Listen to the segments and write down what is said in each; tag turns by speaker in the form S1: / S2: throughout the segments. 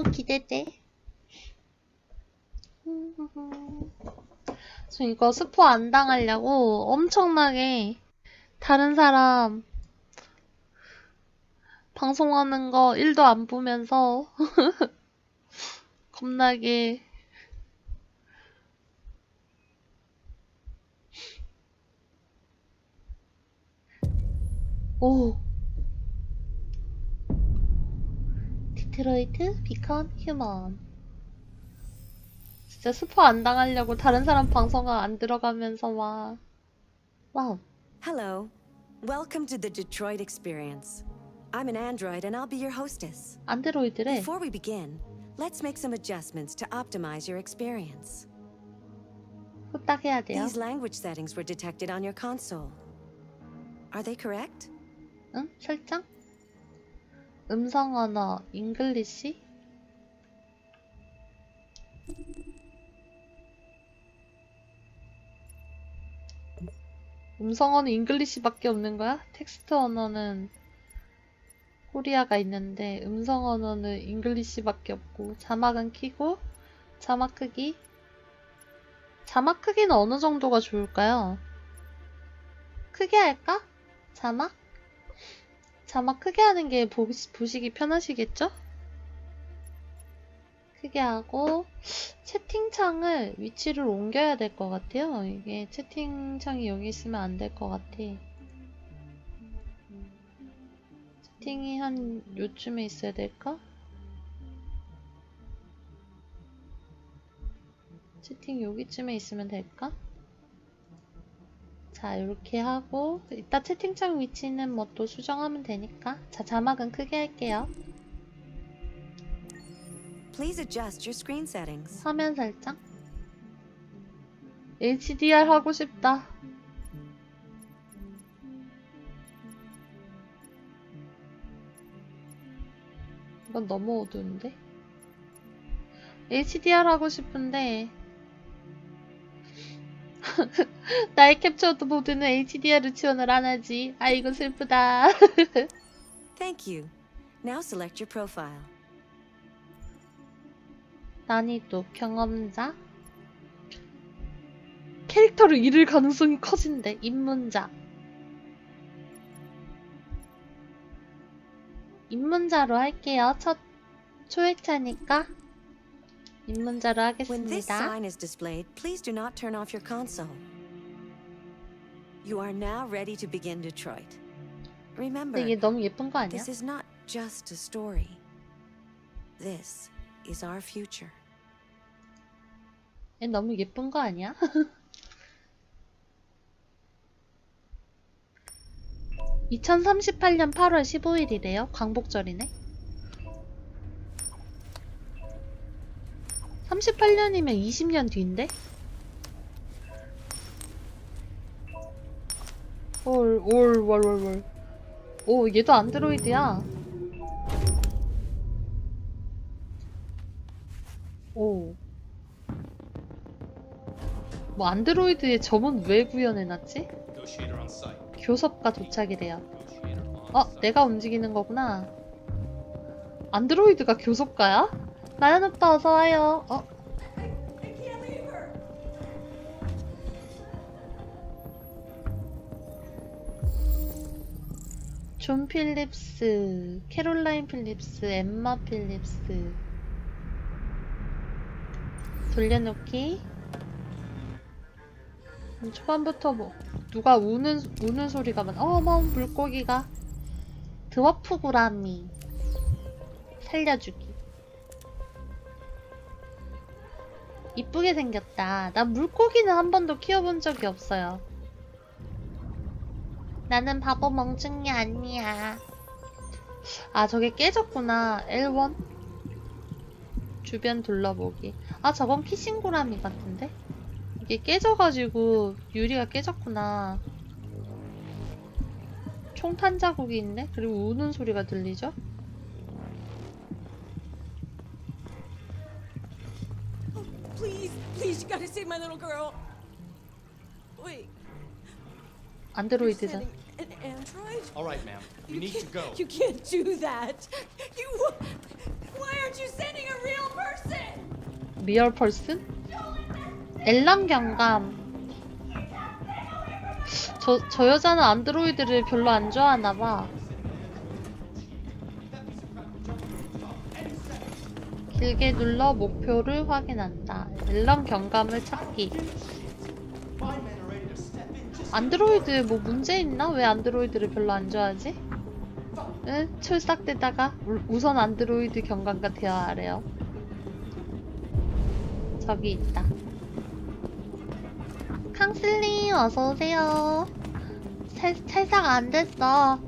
S1: 오 기대돼. 저 이거 스포 안 당하려고 엄청나게 다른 사람 방송하는 거 1도 안 보면서 겁나게 오 디트로이트 비컨 휴먼 진짜 스포 안 당하려고 다른 사람 방송가 안 들어가면서 막 와우
S2: Hello. Welcome to the Detroit Experience. I'm an android and I'll be your hostess.
S1: 안드로이드래
S2: Before we begin, let's make some adjustments to optimize your experience.
S1: 후딱 해야 돼요
S2: These language settings were detected on your console. Are they correct?
S1: 응? 설정? 음성 언어 잉글리시? 음성 언어 잉글리시밖에 없는 거야? 텍스트 언어는 코리아가 있는데 음성 언어는 잉글리시밖에 없고 자막은 키고 자막 크기 자막 크기는 어느 정도가 좋을까요? 크게 할까? 자막? 자막 크게 하는 게 보시, 보시기 편하시겠죠? 크게 하고 채팅창을 위치를 옮겨야 될 것 같아요. 이게 채팅창이 여기 있으면 안 될 것 같아. 채팅이 한 요쯤에 있어야 될까? 채팅 여기쯤에 있으면 될까? 자, 이렇게 하고 이따 채팅창 위치는 뭐 또 수정하면 되니까 자, 자막은 크게 할게요.
S2: Please adjust your screen settings.
S1: 화면 설정. HDR 하고 싶다. 이건 너무 어두운데? HDR 하고 싶은데 나의 캡처 모드는 HDR을 지원을 안 하지. 아이고 슬프다.
S2: Thank you. Now select your profile.
S1: 난이도 경험자 캐릭터를 잃을 가능성이 커진대 입문자 입문자로 할게요 첫 초회차니까 입문자로
S2: When this
S1: 하겠습니다
S2: sign is displayed, please do not turn off your console. You are now ready to begin Detroit. Remember,
S1: 근데 이게 너무 예쁜 거 아니야?
S2: this is not just a story. This is our future.
S1: 얘 너무 예쁜 거 아니야? (2038년 8월 15일이래요) 광복절이네 38년이면 20년 뒤인데? 올, 올, 월, 월, 월. 오, 얘도 안드로이드야. 오. 뭐 안드로이드에 점은 왜 구현해놨지? 도착이래요.
S3: Negotiator on
S1: 어. 내가 움직이는 거구나. 안드로이드가 교섭가야? 나연 오빠 어서 와요. 어? 존 필립스, 캐롤라인 필립스, 엠마 필립스. 돌려놓기. 음, 초반부터 뭐 누가 우는 우는 소리가 많. 어머 물고기가 드워프 구라미 살려주기. 이쁘게 생겼다. 난 물고기는 한 번도 키워본 적이 없어요. 나는 바보 멍청이 아니야. 아 저게 깨졌구나. L1 주변 둘러보기. 아 저건 피싱 구라미 같은데? 이게 깨져가지고 유리가 깨졌구나. 총탄 자국이 있네? 그리고 우는 소리가 들리죠?
S4: Please, please, you gotta save my little girl. Wait, you're
S1: 안드로이드잖아.
S4: sending an android?
S3: All right, ma'am. We
S4: You
S3: need to
S4: can't-
S3: go.
S4: You can't do that. You. Why aren't you sending a
S1: 리얼 펄슨? 엘람 경감. 저, 저 여자는 안드로이드를 별로 안 좋아하나 봐. 길게 눌러 목표를 확인한다. 앨런 경감을 찾기. 안드로이드 뭐 문제 있나? 왜 안드로이드를 별로 안 좋아하지? 응? 철삭대다가 우- 우선 안드로이드 경감과 대화하래요. 저기 있다. 캉슬님 어서 오세요. 찰, 찰싹 안 됐어.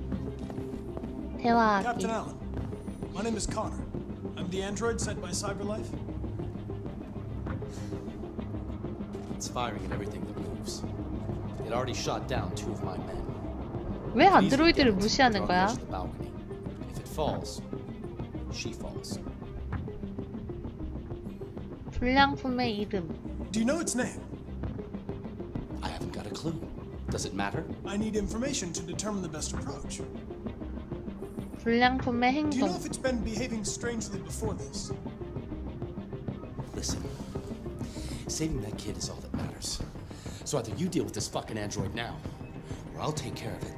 S1: 대화하기.
S5: I'm the android sent by CyberLife.
S6: It's firing at everything that moves. It already shot down two of my men.
S1: 왜
S6: Easy
S1: 안드로이드를
S6: get.
S1: 무시하는
S6: They're on the
S1: 거야?
S6: edge of the balcony. If it falls, she falls.
S1: 불량품의 이름.
S5: Do you know its name?
S6: I haven't got a clue. Does it matter?
S5: I need information to determine the best approach.
S1: 불량품의 행동.
S6: Listen, saving that kid is all that matters. So either you deal with this fucking android now, or I'll take care of it.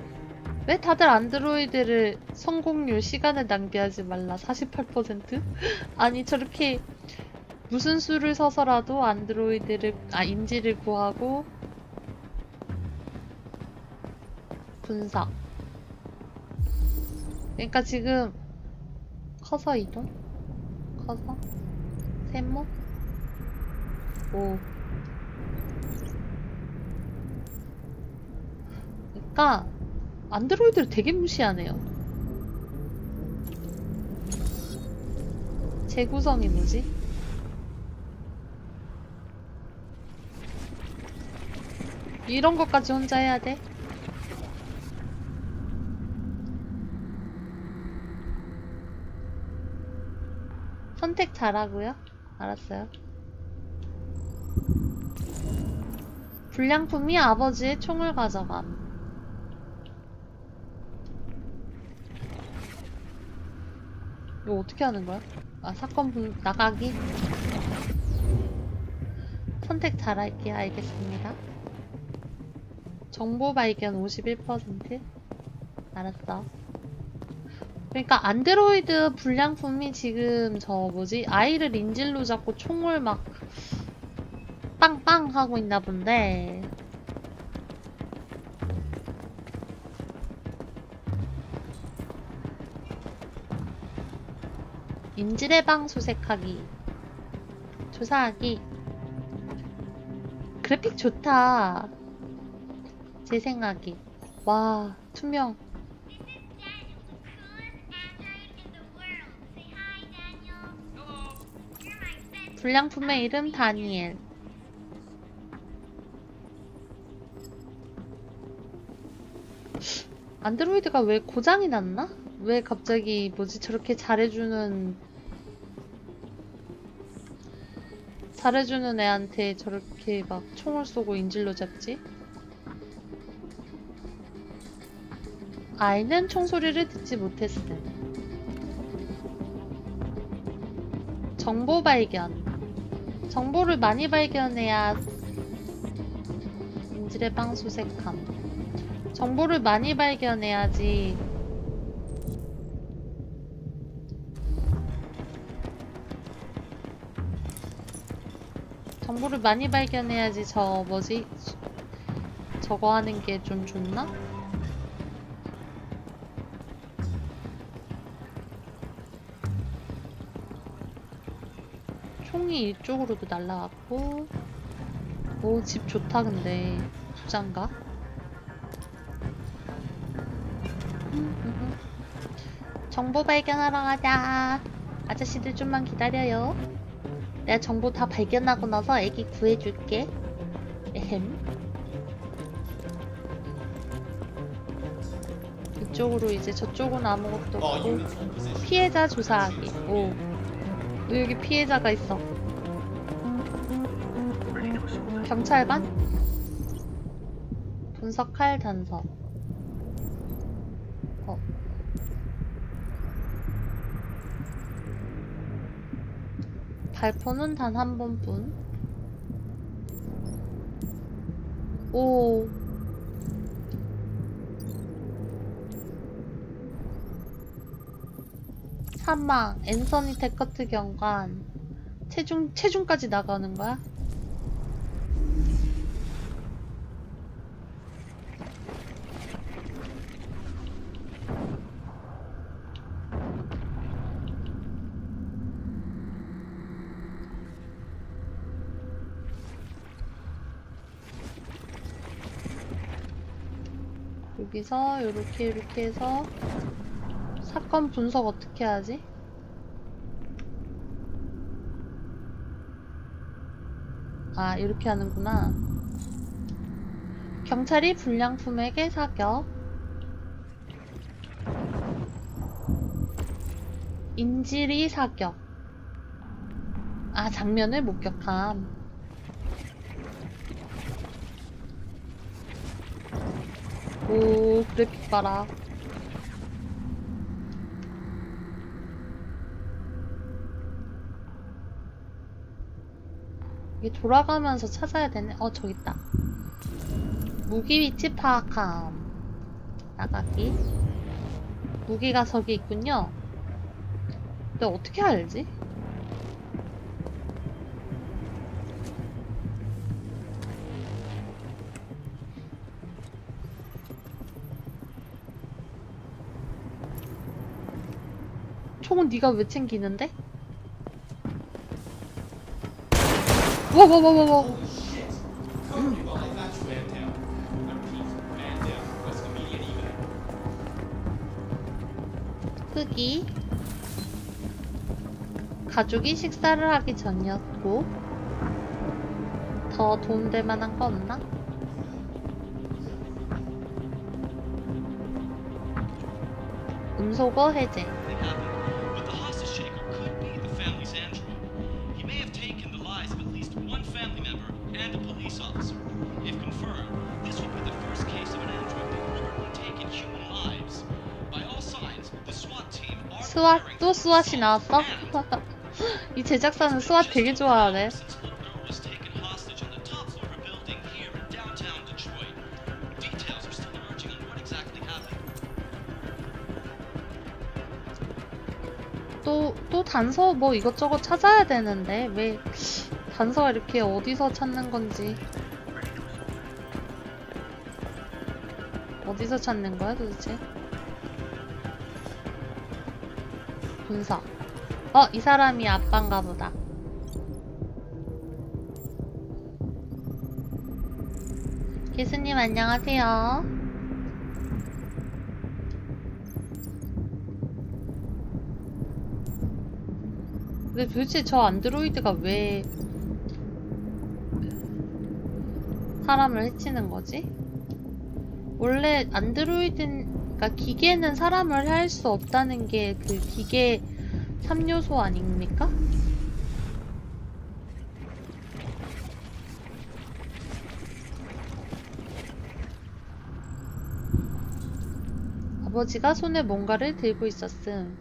S1: 왜 다들 안드로이드를 성공률 시간을 낭비하지 말라 48%? 아니 저렇게 무슨 수를 서서라도 안드로이드를 아 인지를 구하고 분석 그러니까 지금 커서 이동 커서 세모 오 그러니까 안드로이드를 되게 무시하네요. 재구성이 뭐지? 이런 것까지 혼자 해야 돼? 선택 잘하고요. 알았어요. 불량품이 아버지의 총을 가져감. 이거 어떻게 하는 거야? 아, 사건 분, 나가기? 선택 잘할게요. 알겠습니다. 정보 발견 51%? 알았어. 그러니까 안드로이드 불량품이 지금 저 뭐지? 아이를 인질로 잡고 총을 막 빵빵 하고 있나 본데. 인질의 방 수색하기. 조사하기. 그래픽 좋다. 재생하기 와 투명 불량품의 이름 다니엘 안드로이드가 왜 고장이 났나? 왜 갑자기 뭐지 저렇게 잘해주는 잘해주는 애한테 저렇게 막 총을 쏘고 인질로 잡지? 아이는 총소리를 듣지 못했음. 정보 발견. 정보를 많이 발견해야 인질의 방 수색함. 정보를 많이 발견해야지 정보를 많이 발견해야지 저 뭐지 수- 저거 하는 게 좀 좋나? 총이 이쪽으로도 날라갔고 오 집 좋다 근데 부장가? 정보 발견하러 가자 아저씨들 좀만 기다려요 내가 정보 다 발견하고 나서 애기 구해줄게. 에헴. 이쪽으로 이제 저쪽은 아무것도
S3: All
S1: 없고. 피해자 조사하기. 오. 오, 여기 피해자가 있어. 경찰관? 분석할 단서. 어. 발포는 단 한 번뿐. 오. 사망, 앤서니 데커트 경관. 체중, 체중까지 나가는 거야? 여기서 이렇게 이렇게 해서 사건 분석 어떻게 하지? 아 이렇게 하는구나. 경찰이 불량품에게 사격. 인질이 사격. 아 장면을 목격함 오 그래픽 봐라. 이게 돌아가면서 찾아야 되네. 어 저기 있다. 무기 위치 파악함. 나가기. 무기가 저기 있군요. 근데 어떻게 알지? 총은 네가 왜 챙기는데? 와와와와와.
S3: West immediate evac.
S1: 끄기 가족이 식사를 하기 전이었고 더 도움될 만한 거 없나? 음소거 해제
S7: police officer. If confirmed, this would be the first case of an android deliberately taking human lives. By all signs, the SWAT team are
S1: 스왓 또 스왓이 나왔어? 이 제작사는 스왓 되게 좋아하네
S7: taken.
S1: 또, 또 단서 뭐 이것저것 찾아야 되는데 왜 단서가 이렇게 어디서 찾는 건지. 어디서 찾는 거야 도대체? 분석 어, 이 사람이 아빠인가 보다. 교수님 안녕하세요. 근데 도대체 저 안드로이드가 왜 사람을 해치는 거지? 원래 안드로이드, 그러니까 기계는 사람을 할 수 없다는 게 그 기계 3요소 아닙니까? 아버지가 손에 뭔가를 들고 있었음.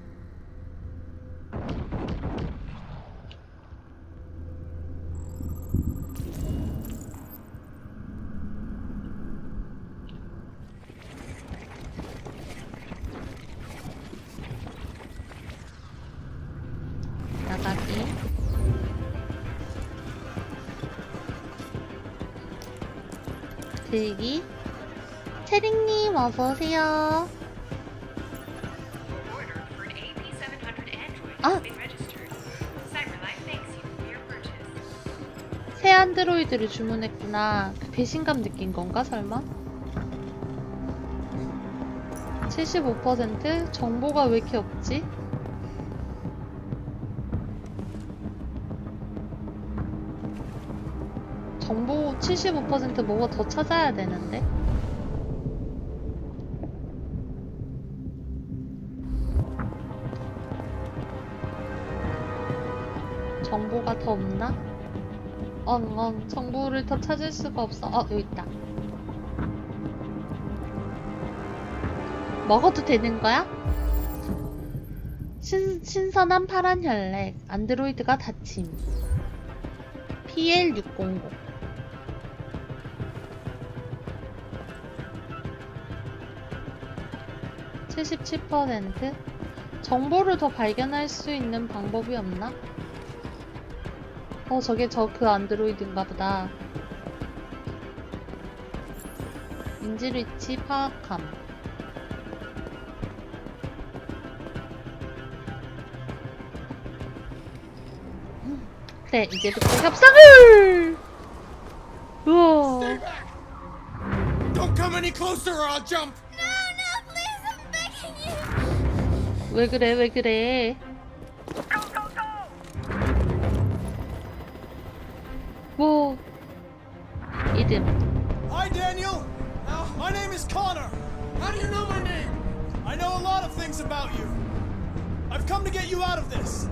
S1: 들기. 체링님 어서오세요.
S8: Order for an AP700 Android
S1: Ah.
S8: has been registered. CyberLife thanks you for your purchase.
S1: 새 안드로이드를 주문했구나. 그 배신감 느낀 건가, 설마? 75% 정보가 왜 이렇게 없지? 75% 뭐가 더 찾아야 되는데? 정보가 더 없나? 엉엉 정보를 더 찾을 수가 없어 어 여기 있다 먹어도 되는 거야? 신, 신선한 파란 혈액, 안드로이드가 다침. PL600. (77%) 정보를 더 발견할 수 있는 방법이 없나? 어, 저게 저 그 안드로이드인가 보다. 인질 위치 파악함. 그래, 이제부터 협상을! 우와.
S6: Don't come any closer or I'll jump!
S1: 왜 그래, 왜 그래. 뭐, 이름.
S5: Hi, Daniel. My name is Connor. How do you know my name? I know a lot of things about you. I've come to get you out of this.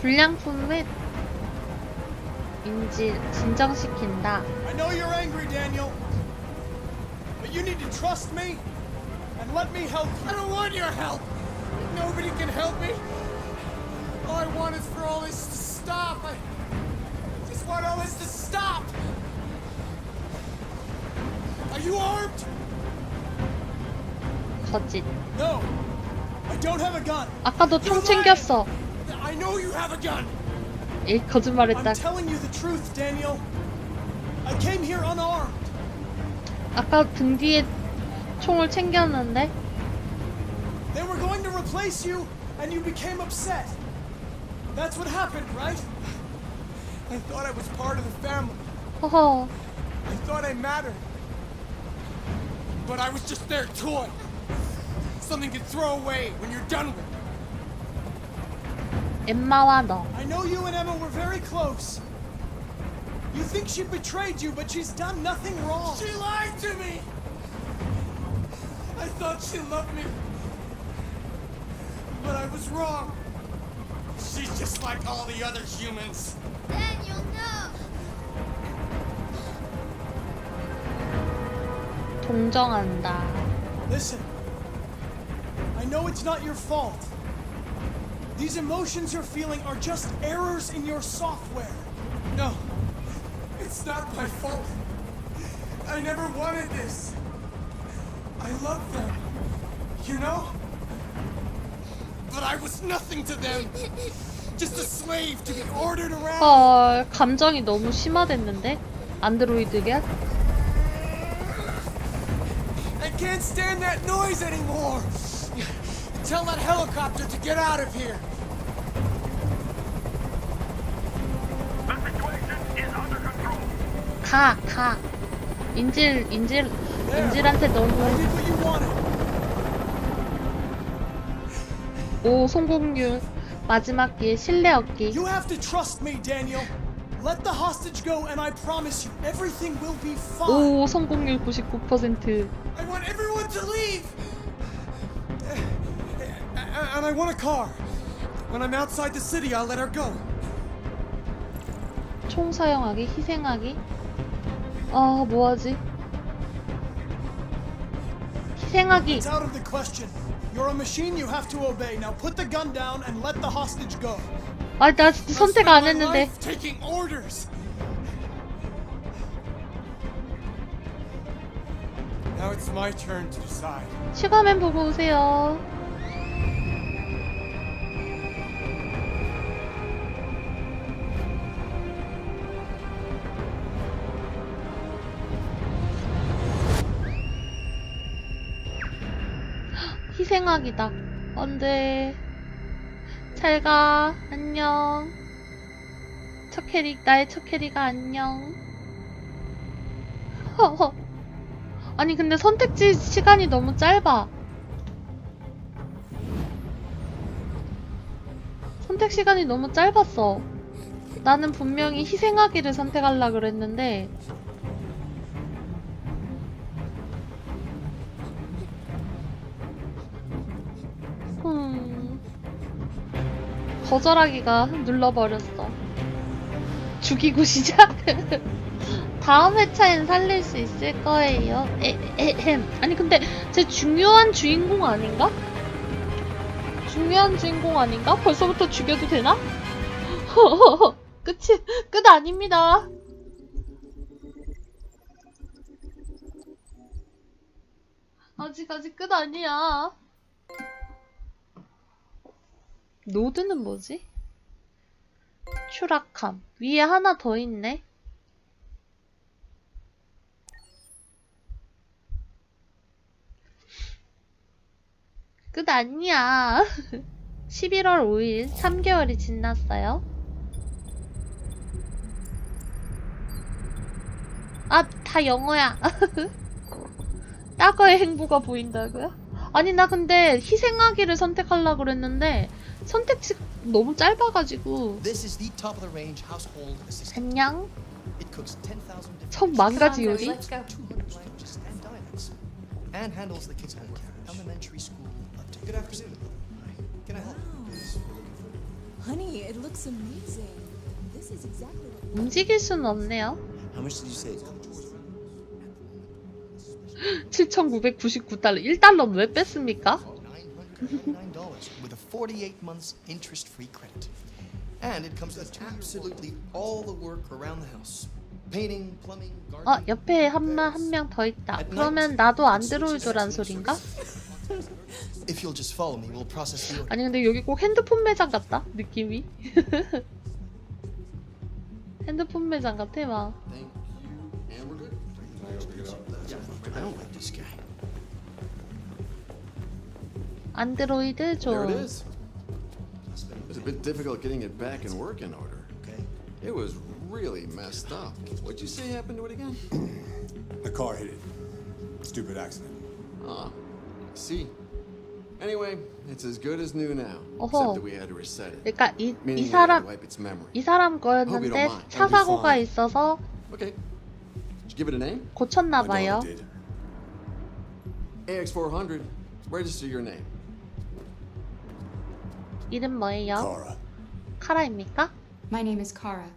S1: 불량품 및 인질 진정시킨다.
S5: I know you're angry, Daniel. But you need to trust me and let me help you.
S6: I don't want your help! Nobody can help me! All I want is for all this to stop! I just want all this to stop! Are you armed?
S1: 거짓.
S5: No, I don't have a gun.
S1: 아까도 총 챙겼어.
S6: I know you have a gun!
S1: 이 거짓말했다.
S5: I'm telling you the truth, Daniel. I came here unarmed.
S1: 아까 등 뒤에 총을 챙겼는데
S5: They were going to replace you, and you became upset. That's what happened, right?
S6: I thought I was part of the family.
S1: 허허.
S6: I thought I mattered. But I was just their toy. Something to throw away when you're done with.
S1: 엠마와 너.
S5: I know you and Emma were very close. You think she betrayed you, but she's done nothing wrong.
S6: She lied to me! I thought she loved me. But I was wrong. She's just like all the other humans.
S4: Daniel, no!
S1: 동정한다.
S5: Listen, I know it's not your fault. These emotions you're feeling are just errors in your software.
S6: No, it's not my fault. I never wanted this. I love them, you know? But I was nothing to them. Just a slave to be ordered around.
S1: 헐, 감정이 너무 심화됐는데? 안드로이드게?
S6: I can't stand that noise anymore. Tell that helicopter to get out of here.
S1: 가, 가. 인질, 인질, 인질한테 너무. 오, 성공률. 마지막 기회 신뢰 얻기.
S5: You have to trust me, Daniel. Let the hostage go, and I promise you, everything will be fine.
S1: 오, 성공률 99%.
S6: I want everyone to leave. And I want a car. When I'm outside the city, I'll let her go.
S1: 총 사용하기, 희생하기. 아, 뭐하지? 희생하기.
S5: It's out of the question. You're a machine you have to obey. Now put the gun down and let the hostage go.
S1: 아, 나 진짜 선택 안 했는데.
S6: Taking orders. Now it's my turn to decide.
S1: 슈가맨 보고 오세요. 생하기다. 안 돼. 잘 가. 안녕. 첫 캐릭, 나의 첫 캐릭아, 안녕. 아니, 근데 선택지 시간이 너무 짧아. 선택 시간이 너무 짧았어. 나는 분명히 희생하기를 선택하려 그랬는데, 음, 거절하기가 눌러버렸어. 죽이고 시작. 다음 회차엔 살릴 수 있을 거예요. 에, 에헴. 아니 근데 제 중요한 주인공 아닌가? 중요한 주인공 아닌가? 벌써부터 죽여도 되나? 끝이 끝 아닙니다. 아직 아직 끝 아니야. 노드는 뭐지? 추락함. 위에 하나 더 있네. 끝 아니야. 11월 5일, 3개월이 지났어요. 아, 다 영어야. 따거의 행보가 보인다고요? 아니, 나 근데 희생하기를 선택하려고 그랬는데, 선택지 너무 짧아가지고.
S9: This is the top of the range household assistant.
S1: 안녕?
S9: It cooks 10,000 different
S1: 첫 망가지 요리?
S9: 200 languages and dialects. And handles the kids' home care, elementary school up to Good afternoon. Can I help?
S4: Honey, it looks amazing. This is exactly what.
S1: 움직일 수는 없네요.
S9: How much did you say?
S1: 7,999달러. 1달러는 왜 뺐습니까?
S9: $999 with a 48 months interest-free credit. And it comes with absolutely all the work around the house. Painting, plumbing,
S1: 어,
S9: gardening.
S1: 옆에 한명더 있다. 그러면 나도 안드로이드란 소린가?
S9: If you'll just follow me, we'll process the order.
S1: 아니 근데 여기 꼭 핸드폰 매장 같다 느낌이 핸드폰 매장 같아 막
S9: Thank you. And we're good? I don't like this guy.
S1: 안드로이드
S10: There it
S1: 좀
S10: is. It was a bit difficult getting it back in working order.
S9: Okay.
S10: It was really messed up. What'd you say happened to it again?
S5: The car hit it. Stupid accident.
S10: Ah, see. Anyway, it's as good as new now.
S1: 어허.
S10: Except that we had to reset it.
S1: 그러니까 이, 이
S10: Meaning we had to
S1: 사람
S10: wipe its memory.
S1: 이 사람 거였는데 차 사고가 있어서
S10: Okay. Did you give it a name?
S1: 고쳤나
S5: My
S1: 봐요
S5: daughter did.
S10: AX400. Register your name.
S1: 이름 뭐예요?
S5: Kara.
S1: 카라입니까?
S8: My name is Kara.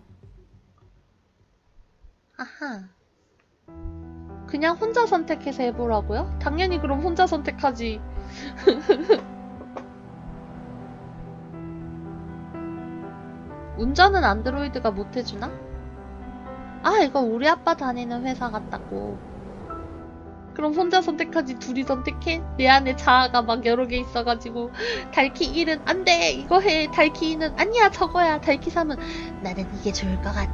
S1: 아하 그냥 혼자 선택해서 해보라고요? 당연히 그럼 혼자 선택하지 운전은 안드로이드가 못해주나? 아 이거 우리 아빠 다니는 회사 같다고 그럼 혼자 선택하지 둘이 선택해? 내 안에 자아가 막 여러 개 있어가지고 달키 1은 안돼 이거 해 달키 2는 아니야 저거야 달키 3은 나는 이게 좋을 것 같아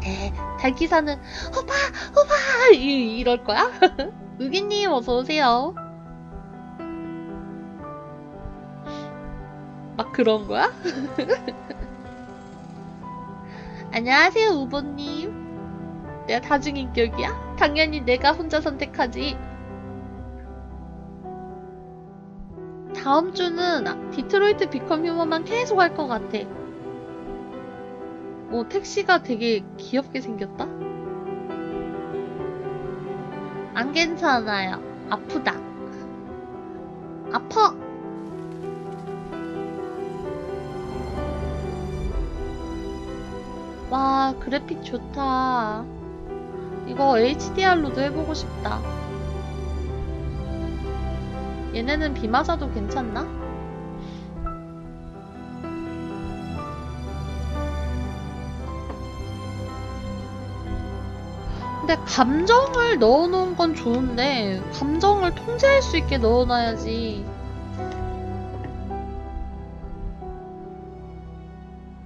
S1: 달키 4는 오빠 오빠 이, 이럴 거야? 의기님 어서오세요 막 그런 거야? 안녕하세요 우보님 내가 다중인격이야? 당연히 내가 혼자 선택하지 다음 주는 디트로이트 비컴 휴머만 계속 할 것 같아. 오, 택시가 되게 귀엽게 생겼다? 안 괜찮아요. 아프다. 아파! 와, 그래픽 좋다. 이거 HDR로도 해보고 싶다. 얘네는 비 맞아도 괜찮나? 근데 감정을 넣어놓은 건 좋은데 감정을 통제할 수 있게 넣어놔야지.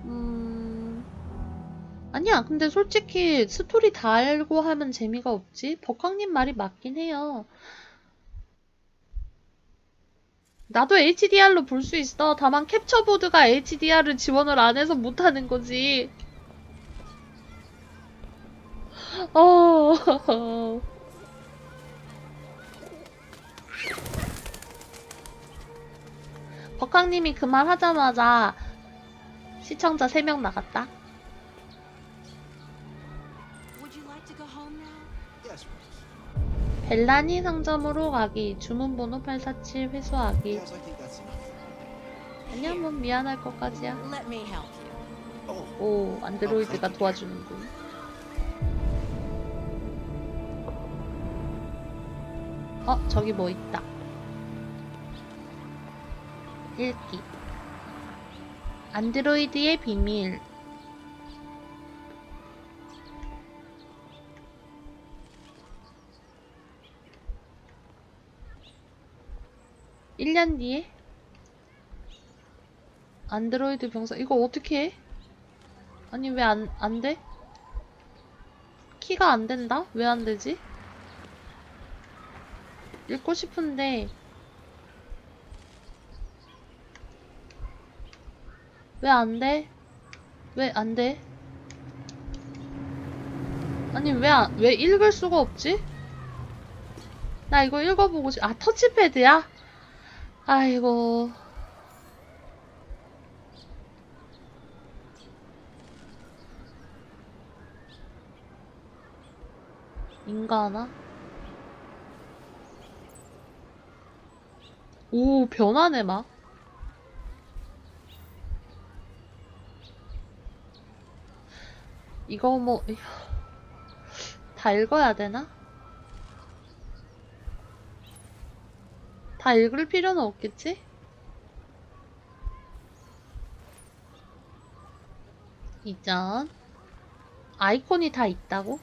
S1: 음... 아니야. 근데 솔직히 스토리 다 알고 하면 재미가 없지. 버캉님 말이 맞긴 해요. 나도 HDR로 볼 수 있어. 다만 캡처보드가 HDR을 지원을 안 해서 못하는 거지. 어. 버캉님이 그 말 하자마자 시청자 3명 나갔다. 벨라니 상점으로 가기. 주문번호 847 회수하기. 아니야, 뭐 미안할 것까지야. 오, 안드로이드가 도와주는군. 어, 저기 뭐 있다. 읽기. 안드로이드의 비밀. 일년 뒤에 안드로이드 병사 이거 어떻게 해? 아니 왜 안 안 돼? 키가 안 된다? 왜 안 되지? 읽고 싶은데 왜 안 돼? 왜 안 돼? 아니 왜 안, 왜 읽을 수가 없지? 나 이거 읽어보고 싶, 아 터치패드야? 아이고 인가하나? 오, 변하네, 막. 이거 뭐, 다 읽어야 되나? 다 읽을 필요는 없겠지? 이전 아이콘이 다 있다고?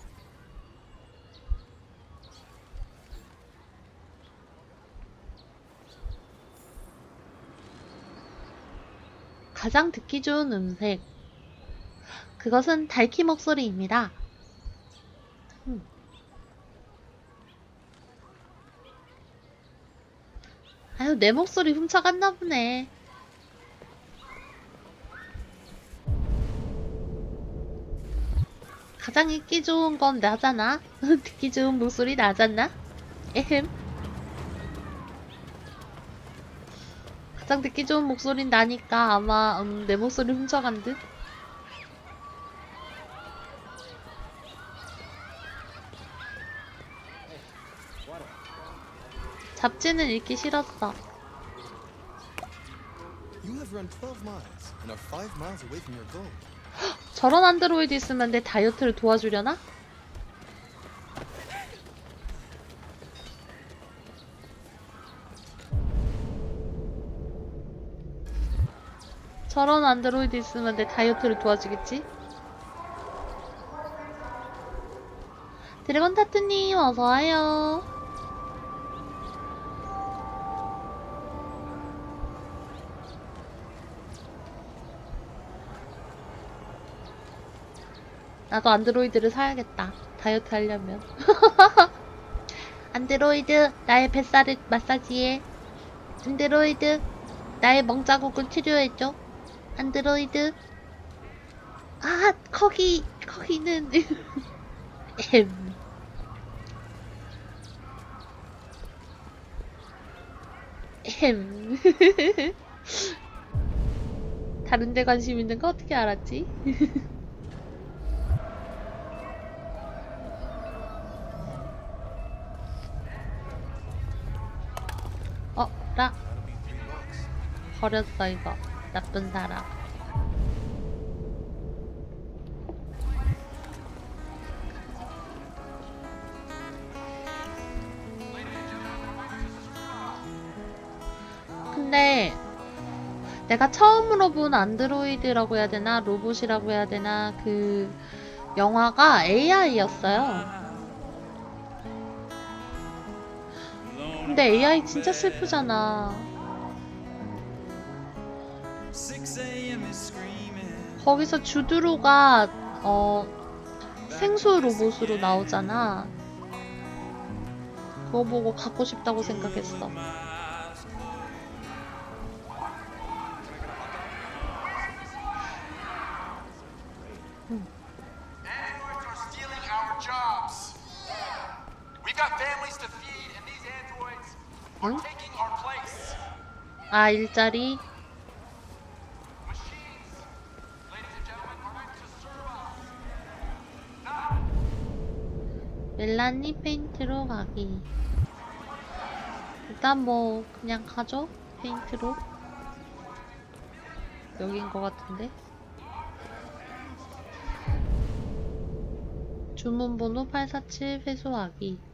S1: 가장 듣기 좋은 음색. 그것은 달키 목소리입니다. 음. 아유, 내 목소리 훔쳐갔나 보네. 가장 읽기 좋은 건 나잖아. 듣기 좋은 목소리 나잖아. 에헴. 가장 듣기 좋은 목소리는 나니까 아마 음, 내 목소리 훔쳐간 듯. 잡지는 읽기 싫었어.
S9: You have run 12 miles and are 5 miles away from your goal.
S1: 저런 안드로이드 있으면 내 다이어트를 도와주려나? 저런 안드로이드 있으면 내 다이어트를 도와주겠지? 드래곤 타투님 어서와요. 나도 안드로이드를 사야겠다. 다이어트 하려면. 안드로이드, 나의 뱃살을 마사지해. 안드로이드, 나의 멍자국을 치료해줘. 안드로이드. 아, 거기, 거기는. 엠. 엠. 다른 데 관심 있는 거 어떻게 알았지? 버렸어 이거 나쁜 사람. 근데 내가 처음으로 본 안드로이드라고 해야 되나 로봇이라고 해야 되나 그 영화가 AI였어요. 근데 AI 진짜 슬프잖아. 거기서 주드루가 어 생수 로봇으로 나오잖아. 그거 보고 갖고 싶다고 생각했어.
S6: Androids are stealing our jobs. We've got families to feed, and these androids are
S1: 응?
S6: taking our place.
S1: 아 일자리. 멜라니 페인트로 가기. 일단 뭐 그냥 가죠. 페인트로. 여긴 것 같은데. 주문번호 847 회수하기.